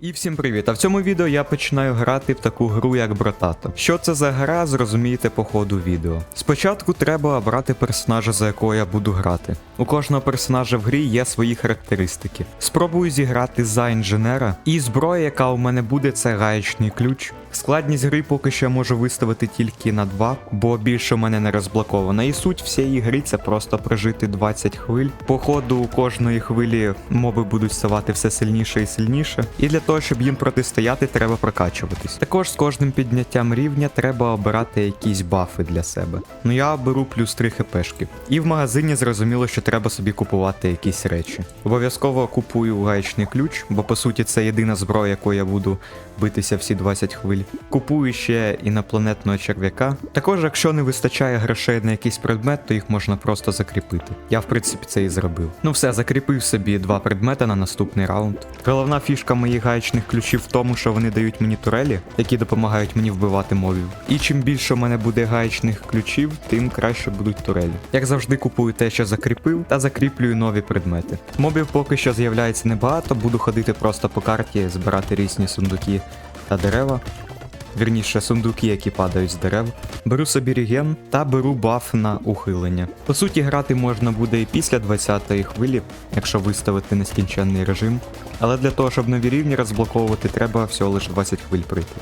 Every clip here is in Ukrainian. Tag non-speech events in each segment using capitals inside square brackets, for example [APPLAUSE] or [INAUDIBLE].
І всім привіт! А в цьому відео я починаю грати в таку гру як Братато. Що це за гра, зрозумієте по ходу відео. Спочатку треба обрати персонажа, за якого я буду грати. У кожного персонажа в грі є свої характеристики. Спробую зіграти за інженера, і зброя, яка у мене буде, це гаєчний ключ. Складність гри поки що можу виставити тільки на 2, бо більше в мене не розблокована. І суть всієї гри це просто прожити 20 хвиль. По ходу кожної хвилі моби будуть ставати все сильніше і сильніше. І для того, щоб їм протистояти, треба прокачуватись. Також з кожним підняттям рівня треба обирати якісь бафи для себе. Ну я беру плюс 3 хпшки. І в магазині зрозуміло, що треба собі купувати якісь речі. Обов'язково купую гаєчний ключ, бо по суті це єдина зброя, якою я буду битися всі 20 хвиль. Купую ще інопланетного черв'яка. Також, якщо не вистачає грошей на якийсь предмет, то їх можна просто закріпити. Я в принципі це і зробив. Ну все, закріпив собі два предмети на наступний раунд. Головна фішка моїх гаєчних ключів в тому, що вони дають мені турелі, які допомагають мені вбивати мобів. І чим більше в мене буде гаєчних ключів, тим краще будуть турелі. Як завжди, купую те, що закріпив, та закріплюю нові предмети. Мобів поки що з'являється небагато, буду ходити просто по карті, збирати різні сундуки та дерева. Вірніше, сундуки, які падають з дерев. Беру собі реген та беру баф на ухилення. По суті, грати можна буде і після 20-ї хвилі, якщо виставити нескінченний режим. Але для того, щоб нові рівні розблоковувати, треба всього лише 20 хвиль пройти.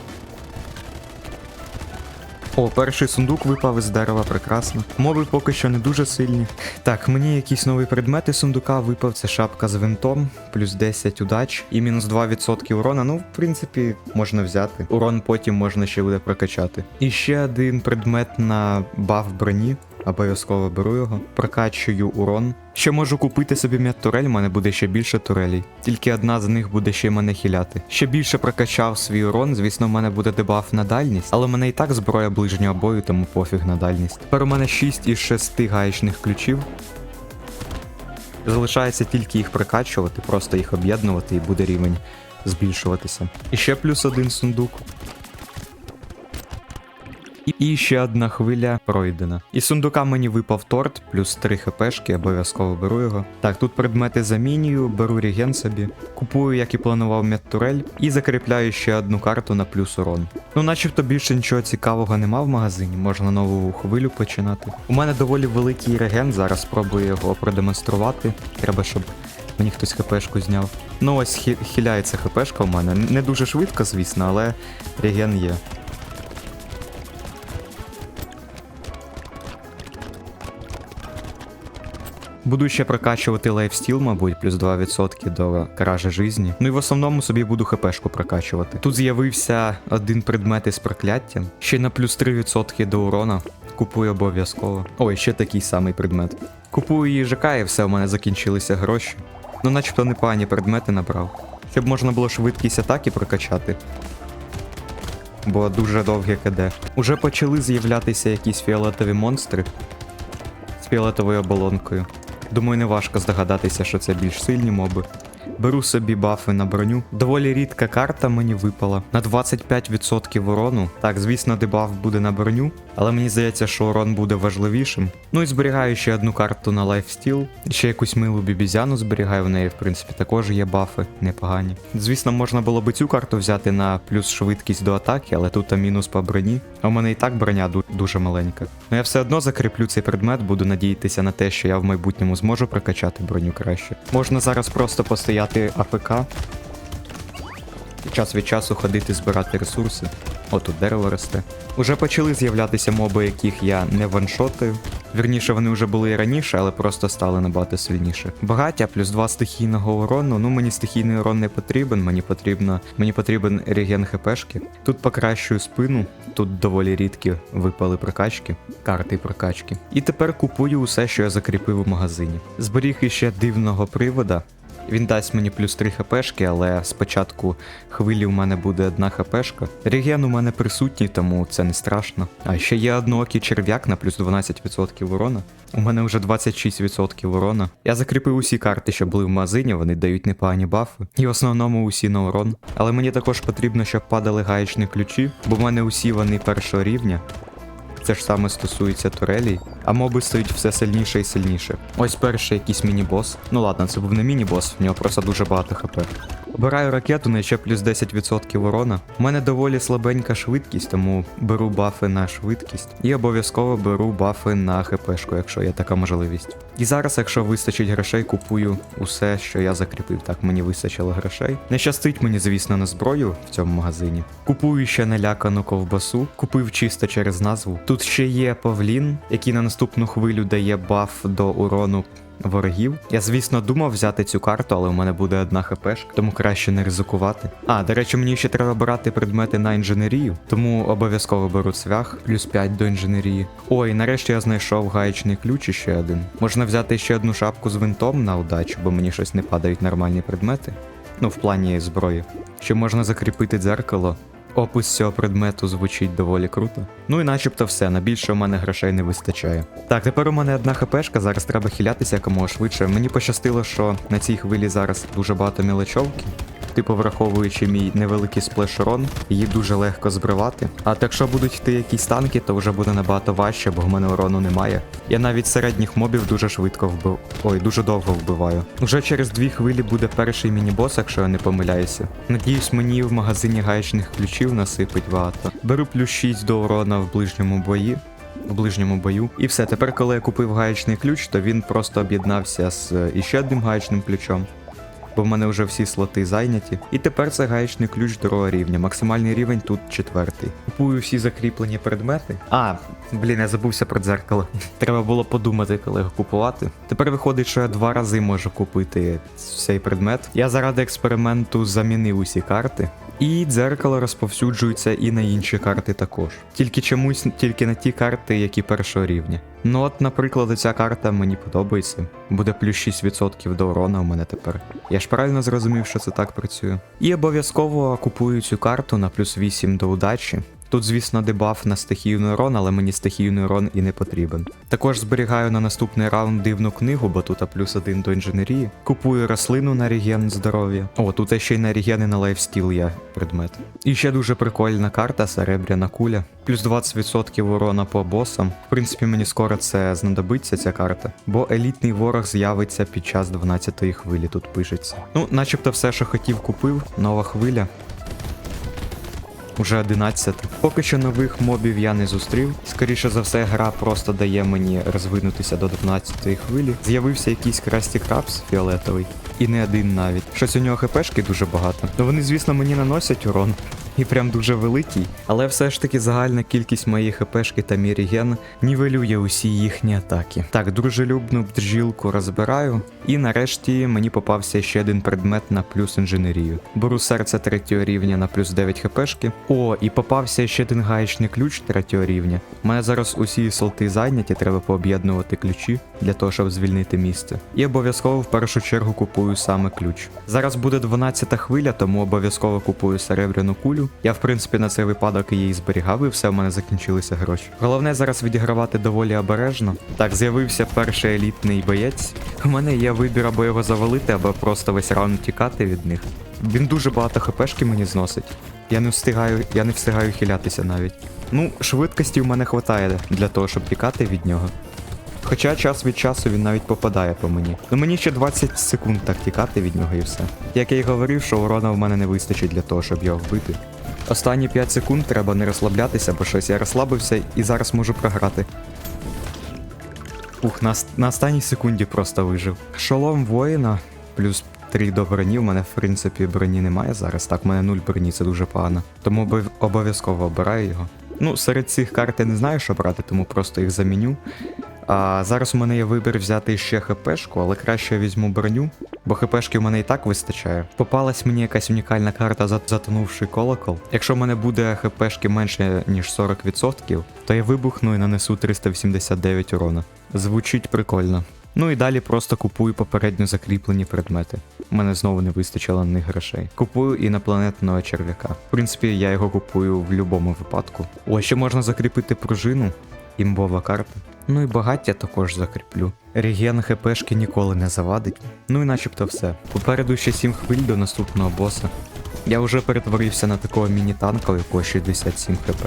О, перший сундук випав із дерева, прекрасно. Моби поки що не дуже сильні. Так, мені якісь нові предмети сундука випав. Це шапка з винтом, плюс 10 удач і мінус 2% урона. Ну, в принципі, можна взяти. Урон потім можна ще буде прокачати. І ще один предмет на баф броні. Обов'язково беру його, прокачую урон. Ще можу купити собі медтурель, у мене буде ще більше турелей. Тільки одна з них буде ще мене хіляти. Ще більше прокачав свій урон, звісно, в мене буде дебаф на дальність, але в мене і так зброя ближнього бою, тому пофіг на дальність. Тепер у мене 6 із 6 гаєчних ключів. Залишається тільки їх прокачувати, просто їх об'єднувати і буде рівень збільшуватися. І ще плюс один сундук. І- І ще одна хвиля пройдена. Із сундука мені випав торт, плюс 3 хпшки, обов'язково беру його. Так, тут предмети замінюю, беру реген собі, купую, як і планував медтурель, і закріпляю ще одну карту на плюс урон. Ну, начебто більше нічого цікавого нема в магазині, можна нову хвилю починати. У мене доволі великий реген, зараз спробую його продемонструвати. Треба, щоб мені хтось хпшку зняв. Ну ось хі- хиляється хпшка в мене. Не дуже швидко, звісно, але реген є. Буду ще прокачувати лайфстіл, мабуть, плюс 2% до кражі жизні. Ну і в основному собі буду хпшку прокачувати. Тут з'явився один предмет із прокляттям, ще на плюс 3% до урона. Купую обов'язково. Ой, ще такий самий предмет. Купую їжака і все, у мене закінчилися гроші. Ну, начебто непогані предмети набрав. Щоб можна було швидкість атаки прокачати. Бо дуже довге КД. Уже почали з'являтися якісь фіолетові монстри з фіолетовою оболонкою. Думаю, не важко здогадатися, що це більш сильні моби. Беру собі бафи на броню. Доволі рідка карта мені випала. На 25% урону. Так, звісно, дебаф буде на броню, але мені здається, що урон буде важливішим. Ну і зберігаю ще одну карту на лайфстіл. Ще якусь милу бібізяну зберігаю в неї, в принципі, також є бафи непогані. Звісно, можна було би цю карту взяти на плюс швидкість до атаки, але тут мінус по броні. А в мене і так броня дуже маленька. Ну я все одно закріплю цей предмет, буду надіятися на те, що я в майбутньому зможу прокачати броню краще. Можна зараз просто постояти АФК. І час від часу ходити збирати ресурси. О, тут дерево росте. Уже почали з'являтися моби, яких я не ваншотаю. Вірніше, вони вже були і раніше, але просто стали набагато сильніше. Багаття плюс 2 стихійного урону. Ну мені стихійний урон не потрібен, мені потрібно. Мені потрібен реген хпшки. Тут покращую спину, тут доволі рідкі випали прокачки, карти прокачки. І тепер купую усе, що я закріпив у магазині. Зберіг іще дивного привода. Він дасть мені плюс 3 хпшки, але спочатку хвилі у мене буде одна хпшка. Реген у мене присутній, тому це не страшно. А ще є одноокий черв'як на плюс 12% урона. У мене вже 26% урона. Я закріпив усі карти, що були в магазині, вони дають непогані бафи. І в основному усі на урон. Але мені також потрібно, щоб падали гаєчні ключі, бо в мене усі вони першого рівня. Це ж саме стосується турелей. А моби стають все сильніше і сильніше. Ось перший якийсь міні-бос. Ну ладно, це був не міні-бос, в нього просто дуже багато хп. Обираю ракету на ще плюс 10% урона. У мене доволі слабенька швидкість, тому беру бафи на швидкість. І обов'язково беру бафи на хпшку, якщо є така можливість. І зараз, якщо вистачить грошей, купую усе, що я закріпив. Так, мені вистачило грошей. Не щастить мені, звісно, на зброю в цьому магазині. Купую ще налякану ковбасу, купив чисто через назву. Тут ще є павлін, який на наступну хвилю дає баф до урону ворогів. Я, звісно, думав взяти цю карту, але у мене буде одна хпшка, тому краще не ризикувати. А, до речі, мені ще треба брати предмети на інженерію, тому обов'язково беру цвях, плюс 5 до інженерії. Ой, нарешті я знайшов гаєчний ключ іще один. Можна взяти ще одну шапку з винтом на удачу, бо мені щось не падають нормальні предмети. Ну, в плані зброї. Ще можна закріпити дзеркало. Опис цього предмету звучить доволі круто. Ну і начебто все, на більше у мене грошей не вистачає. Так, тепер у мене одна хпшка, зараз треба хилятися якомога швидше. Мені пощастило, що на цій хвилі зараз дуже багато мілочовки. Типу, враховуючи мій невеликий сплеш-урон, її дуже легко збривати. А от якщо будуть йти якісь танки, то вже буде набагато важче, бо в мене урону немає. Я навіть середніх мобів дуже швидко вбив. Ой, дуже довго вбиваю. Уже через дві хвилі буде перший міні-бос, якщо я не помиляюся. Надіюсь, мені в магазині гаєчних ключів насипить багато. Беру плюс 6 до урона в ближньому бої. В ближньому бою. І все, тепер, коли я купив гаєчний ключ, то він просто об'єднався з е, іще одним гаєчним ключом бо в мене вже всі слоти зайняті. І тепер це гаєчний ключ другого рівня. Максимальний рівень тут четвертий. Купую всі закріплені предмети. А, блін, я забувся про дзеркало. [LAUGHS] Треба було подумати, коли його купувати. Тепер виходить, що я два рази можу купити цей предмет. Я заради експерименту замінив усі карти. І дзеркало розповсюджується і на інші карти також. Тільки чомусь тільки на ті карти, які першого рівня. Ну от, наприклад, ця карта мені подобається. Буде плюс 6% до урона у мене тепер. Я ж правильно зрозумів, що це так працює. І обов'язково купую цю карту на плюс 8 до удачі. Тут, звісно, дебаф на стихійний урон, але мені стихійний урон і не потрібен. Також зберігаю на наступний раунд дивну книгу, бо тут плюс один до інженерії. Купую рослину на реген здоров'я. О, тут ще й на реген і на лайфстіл є предмет. І ще дуже прикольна карта, серебряна куля. Плюс 20% урона по босам. В принципі, мені скоро це знадобиться, ця карта. Бо елітний ворог з'явиться під час 12-ї хвилі, тут пишеться. Ну, начебто все, що хотів, купив. Нова хвиля. Уже 11. Поки що нових мобів я не зустрів. Скоріше за все, гра просто дає мені розвинутися до 12-ї хвилі. З'явився якийсь красті крабс фіолетовий. І не один навіть. Щось у нього хпшки дуже багато. Вони, звісно, мені наносять урон. І прям дуже великий. Але все ж таки загальна кількість моєї хпшки та мій реген нівелює усі їхні атаки. Так, дружелюбну бджілку розбираю. І нарешті мені попався ще один предмет на плюс інженерію. Беру серце третього рівня на плюс 9 хпшки. О, і попався ще один гаєчний ключ третього рівня. У мене зараз усі слоти зайняті, треба пооб'єднувати ключі для того, щоб звільнити місце. І обов'язково в першу чергу купую саме ключ. Зараз буде 12 хвиля, тому обов'язково купую серебряну кулю. Я, в принципі, на цей випадок її зберігав, і все в мене закінчилися гроші. Головне зараз відігравати доволі обережно. Так, з'явився перший елітний боєць. У мене є вибір або його завалити, або просто весь раунд тікати від них. Він дуже багато хпшки мені зносить. Я не встигаю, я не встигаю хилятися навіть. Ну, швидкості в мене вистачає для того, щоб тікати від нього. Хоча час від часу він навіть попадає по мені. Ну мені ще 20 секунд так тікати від нього і все. Як я й говорив, що урона в мене не вистачить для того, щоб його вбити. Останні 5 секунд треба не розслаблятися, бо щось я розслабився і зараз можу програти. Ух, на, на останній секунді просто вижив. Шолом воїна, плюс 3 до броні. У мене, в принципі, броні немає зараз. Так, у мене 0 броні, це дуже погано. Тому обов'язково обираю його. Ну, серед цих карт я не знаю, що брати, тому просто їх заміню. А зараз у мене є вибір взяти ще хпшку, але краще я візьму броню, бо хпшки в мене і так вистачає. Попалась мені якась унікальна карта за- затонувший колокол. Якщо в мене буде хпшки менше ніж 40%, то я вибухну і нанесу 389 урона. Звучить прикольно. Ну і далі просто купую попередньо закріплені предмети. У мене знову не вистачило на них грошей. Купую інопланетного черв'яка. В принципі, я його купую в будь-якому випадку. О, ще можна закріпити пружину. Імбова карта. Ну і багаття також закріплю. Реген хпшки ніколи не завадить. Ну і начебто все. Попереду ще 7 хвиль до наступного боса. Я вже перетворився на такого міні-танка, у якого 67 хп.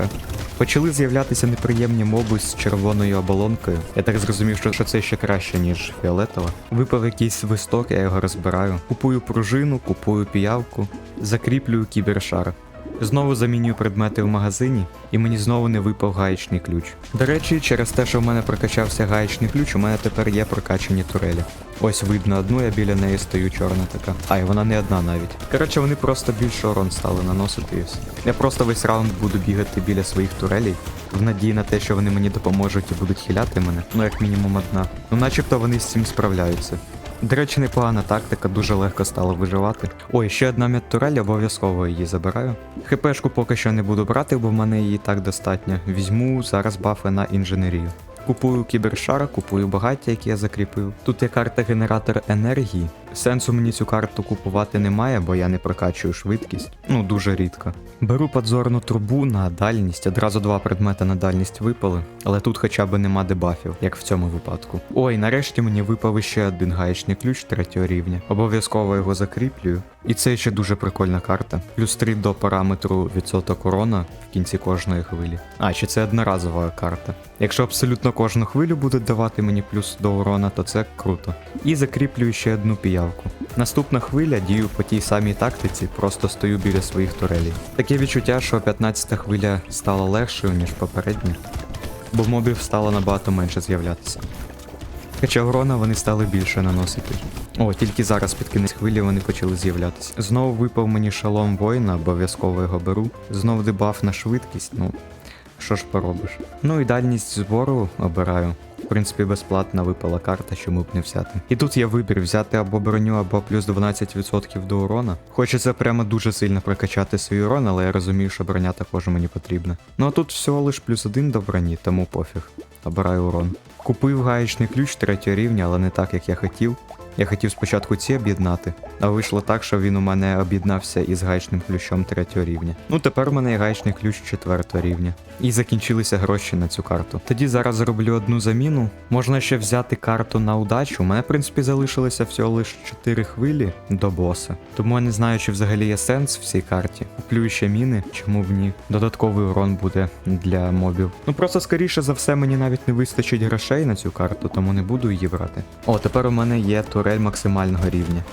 Почали з'являтися неприємні моби з червоною оболонкою. Я так зрозумів, що, це ще краще, ніж фіолетова. Випав якийсь свисток, я його розбираю. Купую пружину, купую піявку, закріплюю кібершар. Знову замінюю предмети в магазині, і мені знову не випав гаєчний ключ. До речі, через те, що в мене прокачався гаєчний ключ, у мене тепер є прокачані турелі. Ось видно одну, я біля неї стою чорна така. А, і вона не одна навіть. Коротше, вони просто більше урон стали наносити і. Я просто весь раунд буду бігати біля своїх турелей, в надії на те, що вони мені допоможуть і будуть хиляти мене. Ну, як мінімум одна. Ну, начебто вони з цим справляються. До речі, непогана тактика, дуже легко стало виживати. Ой, ще одна медтурель, обов'язково її забираю. ХПшку поки що не буду брати, бо в мене її так достатньо. Візьму зараз бафи на інженерію. Купую кібершара, купую багаття, яке я закріпив. Тут є карта генератор енергії. Сенсу мені цю карту купувати немає, бо я не прокачую швидкість. Ну, дуже рідко. Беру подзорну трубу на дальність, одразу два предмети на дальність випали, але тут хоча б нема дебафів, як в цьому випадку. Ой, нарешті мені випав ще один гаєчний ключ третього рівня. Обов'язково його закріплюю. І це ще дуже прикольна карта. Плюс 3 до параметру відсоток урона в кінці кожної хвилі. А, чи це одноразова карта. Якщо абсолютно кожну хвилю буде давати мені плюс до урона, то це круто. І закріплюю ще одну піявку. Наступна хвиля дію по тій самій тактиці, просто стою біля своїх турелей. Таке відчуття, що 15-та хвиля стала легшою, ніж попередня, бо мобів стало набагато менше з'являтися. Хоча урона вони стали більше наносити. О, тільки зараз під кінець хвилі вони почали з'являтися. Знову випав мені шалом воїна, обов'язково його беру. Знов дебаф на швидкість, ну що ж поробиш. Ну і дальність збору обираю. В принципі, безплатна випала карта, чому б не взяти. І тут є вибір взяти або броню, або плюс 12% до урона. Хочеться прямо дуже сильно прокачати свій урон, але я розумію, що броня також мені потрібна. Ну а тут всього лиш плюс один до броні, тому пофіг. Обираю урон. Купив гаєчний ключ третього рівня, але не так, як я хотів. Я хотів спочатку ці об'єднати, а вийшло так, що він у мене об'єднався із гаєчним ключом третього рівня. Ну тепер у мене є гаєчний ключ четвертого рівня. І закінчилися гроші на цю карту. Тоді зараз зроблю одну заміну. Можна ще взяти карту на удачу. У мене, в принципі, залишилося всього лише 4 хвилі до боса. Тому я не знаю, чи взагалі є сенс в цій карті. Куплю ще міни, чому б ні. Додатковий урон буде для мобів. Ну просто скоріше за все мені навіть не вистачить грошей на цю карту, тому не буду її брати. О, тепер у мене є турель максимального рівня.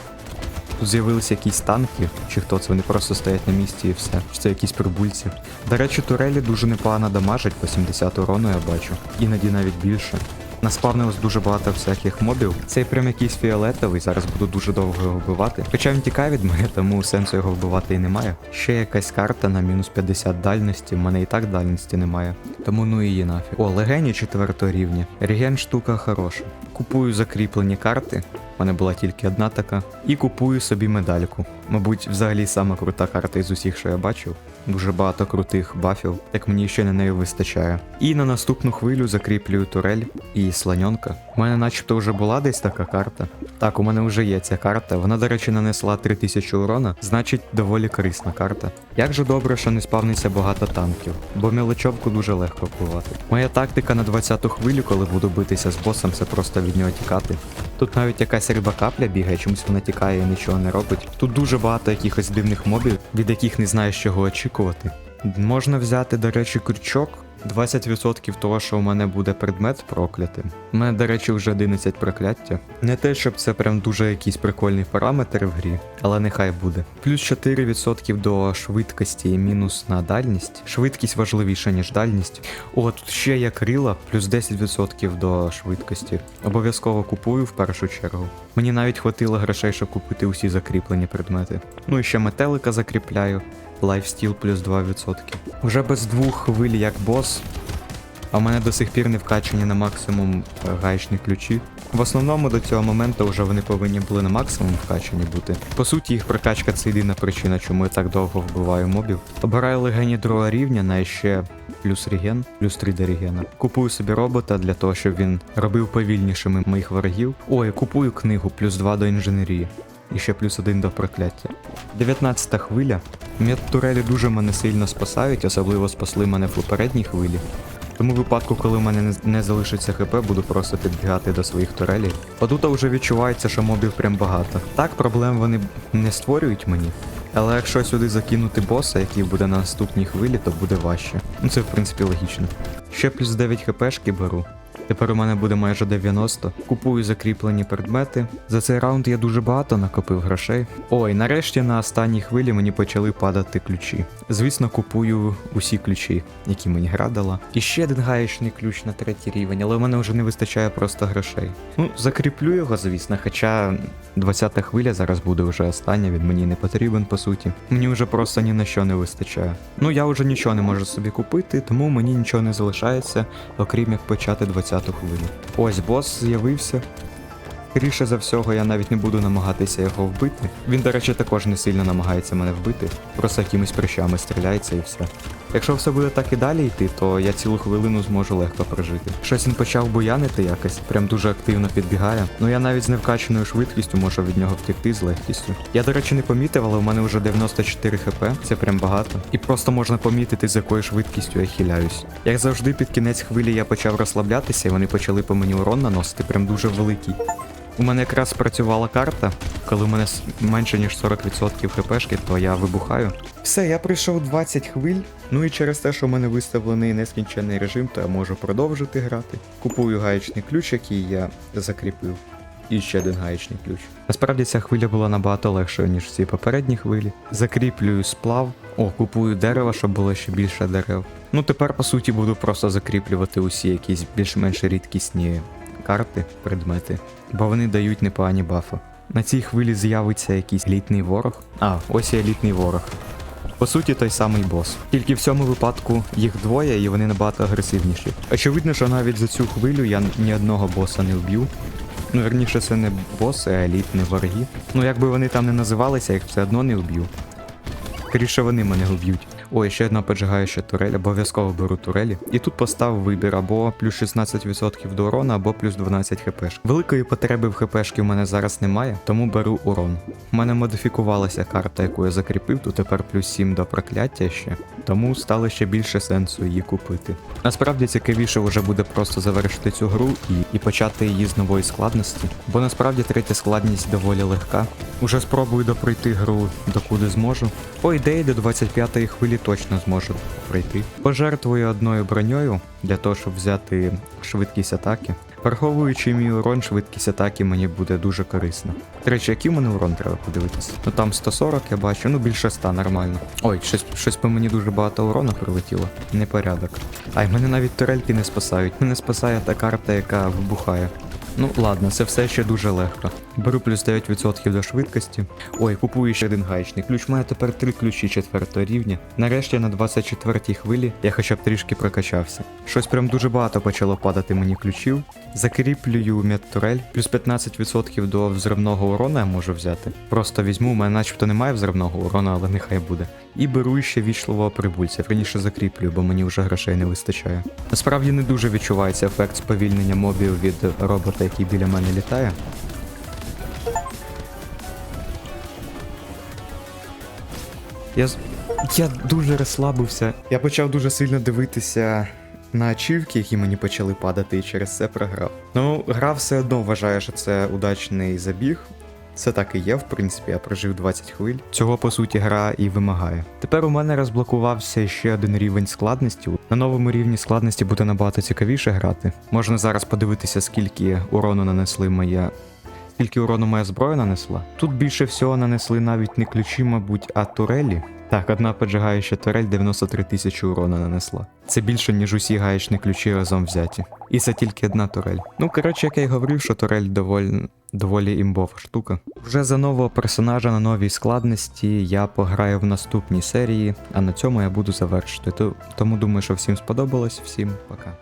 Тут з'явилися якісь танки, чи хто це, вони просто стоять на місці і все. Чи це якісь прибульці. До речі, турелі дуже непогано дамажать, по 70 урону я бачу. Іноді навіть більше. Наспавнилось дуже багато всяких мобів. Цей прям якийсь фіолетовий, зараз буду дуже довго його вбивати. Хоча він тікає від мене, тому сенсу його вбивати і немає. Ще якась карта на мінус 50 дальності, в мене і так дальності немає. Тому ну її нафіг. О, легені четвертого рівня. Реген штука хороша. Купую закріплені карти. У мене була тільки одна така. І купую собі медальку. Мабуть, взагалі сама крута карта із усіх, що я бачив. Дуже багато крутих бафів, як мені ще на неї вистачає. І на наступну хвилю закріплюю турель і слоньонка. У мене начебто вже була десь така карта. Так, у мене вже є ця карта. Вона, до речі, нанесла 3000 урона, значить доволі корисна карта. Як же добре, що не спавниться багато танків, бо мілочовку дуже легко впливати. Моя тактика на 20-ту хвилю, коли буду битися з босом, це просто від нього тікати. Тут навіть якась риба капля бігає, чомусь вона тікає і нічого не робить. Тут дуже багато якихось дивних мобів, від яких не знаєш чого очікувати. Можна взяти, до речі, крючок. 20% того, що у мене буде предмет проклятим. У мене, до речі, вже 11 прокляття. Не те, щоб це прям дуже якийсь прикольний параметр в грі, але нехай буде. Плюс 4% до швидкості і мінус на дальність. Швидкість важливіша, ніж дальність. О, тут ще є крила, плюс 10% до швидкості. Обов'язково купую в першу чергу. Мені навіть хватило грошей, щоб купити усі закріплені предмети. Ну і ще метелика закріпляю. Лайфстіл плюс 2%. Вже без двох хвиль як бос. А в мене до сих пір не вкачані на максимум е, гаєчні ключі. В основному до цього моменту вже вони повинні були на максимум вкачані бути. По суті, їх прокачка це єдина причина, чому я так довго вбиваю мобів. Обираю легені другого рівня на ще плюс реген, плюс 3 до регена. Купую собі робота для того, щоб він робив повільнішими моїх ворогів. Ой, купую книгу, плюс 2 до інженерії. І ще плюс один до прокляття. 19 хвиля. Медтурелі дуже мене сильно спасають, особливо спасли мене в попередній хвилі. Тому випадку, коли в мене не- залишиться хп, буду просто підбігати до своїх турелей. Отут вже відчувається, що мобів прям багато. Так, проблем вони не створюють мені. Але якщо сюди закинути боса, який буде на наступній хвилі, то буде важче. Ну це в принципі логічно. Ще плюс 9 хпшки беру. Тепер у мене буде майже 90. Купую закріплені предмети. За цей раунд я дуже багато накопив грошей. Ой, нарешті на останній хвилі мені почали падати ключі. Звісно, купую усі ключі, які мені гра дала. І ще один гаєчний ключ на третій рівень, але у мене вже не вистачає просто грошей. Ну, закріплю його, звісно, хоча 20-та хвиля зараз буде вже остання, він мені не потрібен по суті. Мені вже просто ні на що не вистачає. Ну я вже нічого не можу собі купити, тому мені нічого не залишається, окрім як почати 20-ту хвилю. Ось бос з'явився. Скоріше за всього, я навіть не буду намагатися його вбити. Він, до речі, також не сильно намагається мене вбити, просто якимись прищами стріляється і все. Якщо все буде так і далі йти, то я цілу хвилину зможу легко прожити. Щось він почав буянити якось, прям дуже активно підбігає. Ну я навіть з невкаченою швидкістю можу від нього втекти з легкістю. Я, до речі, не помітив, але у мене вже 94 хп, це прям багато. І просто можна помітити, з якою швидкістю я хиляюсь. Як завжди, під кінець хвилі я почав розслаблятися, і вони почали по мені урон наносити, прям дуже великий. У мене якраз спрацювала карта. Коли у мене менше ніж 40% хпшки, то я вибухаю. Все, я пройшов 20 хвиль. Ну і через те, що в мене виставлений нескінчений режим, то я можу продовжити грати. Купую гаєчний ключ, який я закріпив. І ще один гаєчний ключ. Насправді ця хвиля була набагато легшою, ніж всі попередні хвилі. Закріплюю сплав. О, купую дерево, щоб було ще більше дерев. Ну тепер, по суті, буду просто закріплювати усі якісь більш-менш рідкісні карти, предмети, бо вони дають непогані бафи. На цій хвилі з'явиться якийсь елітний ворог. А, ось і елітний ворог. По суті, той самий бос. Тільки в цьому випадку їх двоє і вони набагато агресивніші. Очевидно, що навіть за цю хвилю я ні одного боса не вб'ю. Ну, верніше, це не боси, а елітні вороги. Ну, якби вони там не називалися, їх все одно не вб'ю. Скоріше вони мене вб'ють. Ой, ще одна поджигаюча турель, обов'язково беру турелі. І тут поставив вибір або плюс 16% до урону, або плюс 12 хп. Великої потреби в хпшки в мене зараз немає, тому беру урон. У мене модифікувалася карта, яку я закріпив, тут тепер плюс 7 до прокляття ще, тому стало ще більше сенсу її купити. Насправді цікавіше вже буде просто завершити цю гру і, і почати її з нової складності, бо насправді третя складність доволі легка. Уже спробую допройти гру докуди зможу. По ідеї, до 25-ї хвилі точно зможу пройти. Пожертвую одною броньою для того, щоб взяти швидкість атаки. Враховуючи мій урон, швидкість атаки мені буде дуже корисно. До речі, який у мене урон треба подивитися? Ну там 140 я бачу, ну більше 100, нормально. Ой, щось, щось по мені дуже багато урона прилетіло. Непорядок. Ай, мене навіть турельки не спасають. Мене спасає та карта, яка вибухає. Ну ладно, це все ще дуже легко. Беру плюс 9% до швидкості. Ой, купую ще один гаєчний ключ. Має тепер три ключі четвертого рівня. Нарешті на 24-й хвилі я хоча б трішки прокачався. Щось прям дуже багато почало падати мені ключів. Закріплюю медтурель, плюс 15% до взривного урона я можу взяти. Просто візьму, у мене начебто немає взривного урона, але нехай буде. І беру ще вічливого прибульця, раніше закріплюю, бо мені вже грошей не вистачає. Насправді не дуже відчувається ефект сповільнення мобів від робота, який біля мене літає. Я, я дуже розслабився. Я почав дуже сильно дивитися на ачівки, які мені почали падати, і через це програв. Ну, гра все одно вважає, що це удачний забіг. Це так і є, в принципі, я прожив 20 хвиль. Цього по суті гра і вимагає. Тепер у мене розблокувався ще один рівень складності. На новому рівні складності буде набагато цікавіше грати. Можна зараз подивитися, скільки урону нанесли моє. Скільки урону моя зброя нанесла. Тут більше всього нанесли навіть не ключі, мабуть, а турелі. Так, одна поджигаюча турель 93 тисячі урона нанесла. Це більше, ніж усі гаєчні ключі разом взяті. І це тільки одна турель. Ну, коротше, як я й говорив, що турель доволі, доволі імбова штука. Вже за нового персонажа на новій складності я пограю в наступній серії, а на цьому я буду завершити. То- Тому думаю, що всім сподобалось. Всім пока.